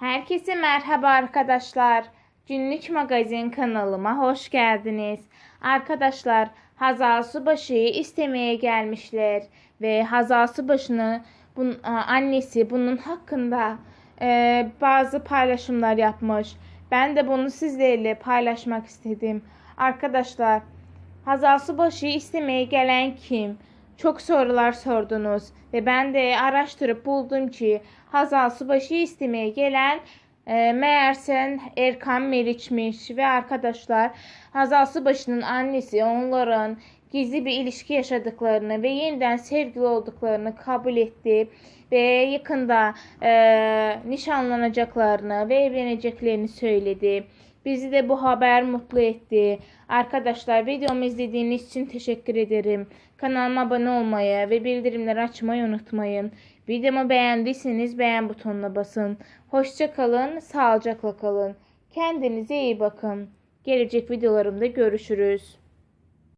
Herkese merhaba arkadaşlar. Günlük magazin kanalıma hoş geldiniz. Arkadaşlar Hazal Subaşı'yı istemeye gelmişler ve Hazal Subaşı'nı bun, annesi bunun hakkında e, bazı paylaşımlar yapmış. Ben de bunu sizlerle paylaşmak istedim. Arkadaşlar Hazal Subaşı'yı istemeye gelen kim? Çok sorular sordunuz ve ben de araştırıp buldum ki Hazal Subaşı'yı istemeye gelen e, meğerse Erkan Meriç'miş ve arkadaşlar Hazal Subaşı'nın annesi onların gizli bir ilişki yaşadıklarını ve yeniden sevgili olduklarını kabul etti ve yakında e, nişanlanacaklarını ve evleneceklerini söyledi. Bizi de bu haber mutlu etti. Arkadaşlar videomu izlediğiniz için teşekkür ederim. Kanalıma abone olmayı ve bildirimleri açmayı unutmayın. Videomu beğendiyseniz beğen butonuna basın. Hoşça kalın, sağlıcakla kalın. Kendinize iyi bakın. Gelecek videolarımda görüşürüz.